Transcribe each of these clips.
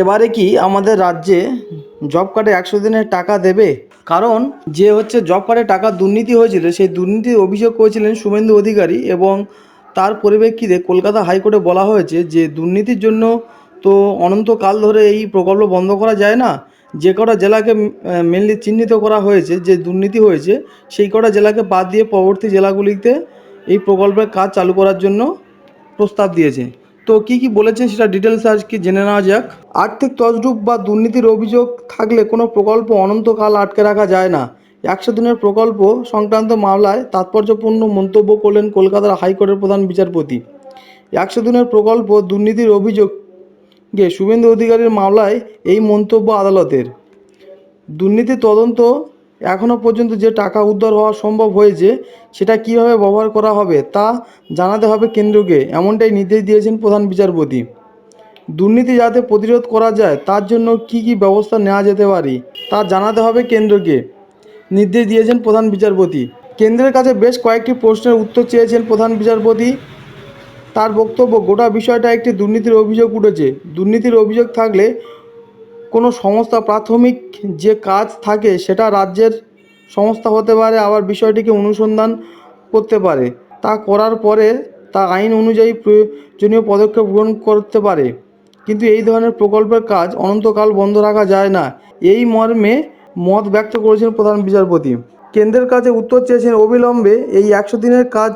এবারে কি আমাদের রাজ্যে জব কার্ডে একশো দিনের টাকা দেবে? কারণ যে হচ্ছে জব কার্ডে টাকা দুর্নীতি হয়েছিল, সেই দুর্নীতির অভিযোগ করেছিলেন শুভেন্দু অধিকারী এবং তার পরিপ্রেক্ষিতে কলকাতা হাইকোর্টে বলা হয়েছে যে দুর্নীতির জন্য তো অনন্তকাল ধরে এই প্রকল্প বন্ধ করা যায় না। যে কটা জেলাকে মেনলি চিহ্নিত করা হয়েছে, যে দুর্নীতি হয়েছে, সেই কটা জেলাকে বাদ দিয়ে পরবর্তী জেলাগুলিতে এই প্রকল্পের কাজ চালু করার জন্য প্রস্তাব দিয়েছে। তো কি কি বলেছেন সেটা ডিটেলস আজকে জেনে নেওয়া যাক। আর্থিক তছরূপ বা দুর্নীতির অভিযোগ থাকলে কোনো প্রকল্প অনন্তকাল আটকে রাখা যায় না। একশো দিনের প্রকল্প সংক্রান্ত মামলায় তাৎপর্যপূর্ণ মন্তব্য করলেন কলকাতার হাইকোর্টের প্রধান বিচারপতি। একশো দিনের প্রকল্প দুর্নীতির অভিযোগে শুভেন্দু অধিকারীর মামলায় এই মন্তব্য আদালতের। দুর্নীতি তদন্ত এখনও পর্যন্ত যে টাকা উদ্ধার হওয়া সম্ভব হয়েছে, সেটা কীভাবে ব্যবহার করা হবে তা জানাতে হবে কেন্দ্রকে, এমনটাই নির্দেশ দিয়েছেন প্রধান বিচারপতি। দুর্নীতি যাতে প্রতিরোধ করা যায়, তার জন্য কি কি ব্যবস্থা নেওয়া যেতে পারে, তা জানাতে হবে কেন্দ্রকে, নির্দেশ দিয়েছেন প্রধান বিচারপতি। কেন্দ্রের কাছে বেশ কয়েকটি প্রশ্নের উত্তর চেয়েছেন প্রধান বিচারপতি। তার বক্তব্য, গোটা বিষয়টা একটি দুর্নীতির অভিযোগ উঠেছে। দুর্নীতির অভিযোগ থাকলে কোনো সংস্থা প্রাথমিক যে কাজ থাকে সেটা রাজ্যের সংস্থা হতে পারে, আবার বিষয়টিকে অনুসন্ধান করতে পারে। তা করার পরে তা আইন অনুযায়ী প্রয়োজনীয় পদক্ষেপ গ্রহণ করতে পারে। কিন্তু এই ধরনের প্রকল্পের কাজ অনন্তকাল বন্ধ রাখা যায় না। এই মর্মে মত ব্যক্ত করেছেন প্রধান বিচারপতি। কেন্দ্রের কাছে উত্তর চেয়েছেন অবিলম্বে এই একশো দিনের কাজ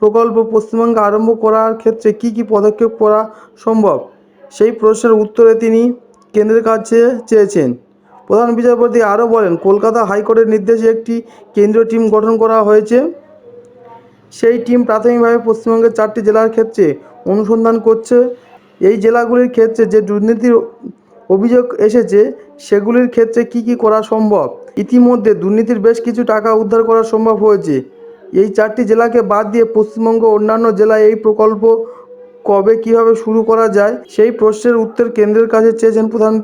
প্রকল্প পশ্চিমবঙ্গে আরম্ভ করার ক্ষেত্রে কী কী পদক্ষেপ করা সম্ভব? সেই প্রশ্নের উত্তরে তিনি কেন্দ্রের কাছে চেয়েছেন। প্রধান বিচারপতি আরও বলেন, কলকাতা হাইকোর্টের নির্দেশে একটি কেন্দ্রীয় টিম গঠন করা হয়েছে। সেই টিম প্রাথমিকভাবে পশ্চিমবঙ্গের চারটি জেলার ক্ষেত্রে অনুসন্ধান করছে। এই জেলাগুলির ক্ষেত্রে যে দুর্নীতির অভিযোগ এসেছে, সেগুলির ক্ষেত্রে কি কি করা সম্ভব? ইতিমধ্যে দুর্নীতির বেশ কিছু টাকা উদ্ধার করা সম্ভব হয়েছে। এই চারটি জেলাকে বাদ দিয়ে পশ্চিমবঙ্গ অন্যান্য জেলায় এই প্রকল্প কবে কীভাবে শুরু করা যায়, সেই প্রশ্নের উত্তর কেন্দ্রের কাছে চেয়েছেন প্রধান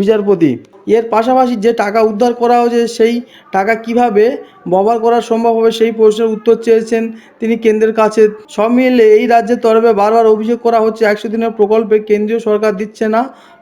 বিচারপতি। এর পাশাপাশি যে টাকা উদ্ধার করা হয়েছে, সেই টাকা কীভাবে ব্যবহার করা সম্ভব হবে, সেই প্রশ্নের উত্তর চেয়েছেন তিনি কেন্দ্রের কাছে। সব মিলে এই রাজ্যের তরফে বারবার অভিযোগ করা হচ্ছে, একশো দিনের প্রকল্পে কেন্দ্রীয় সরকার দিচ্ছে না।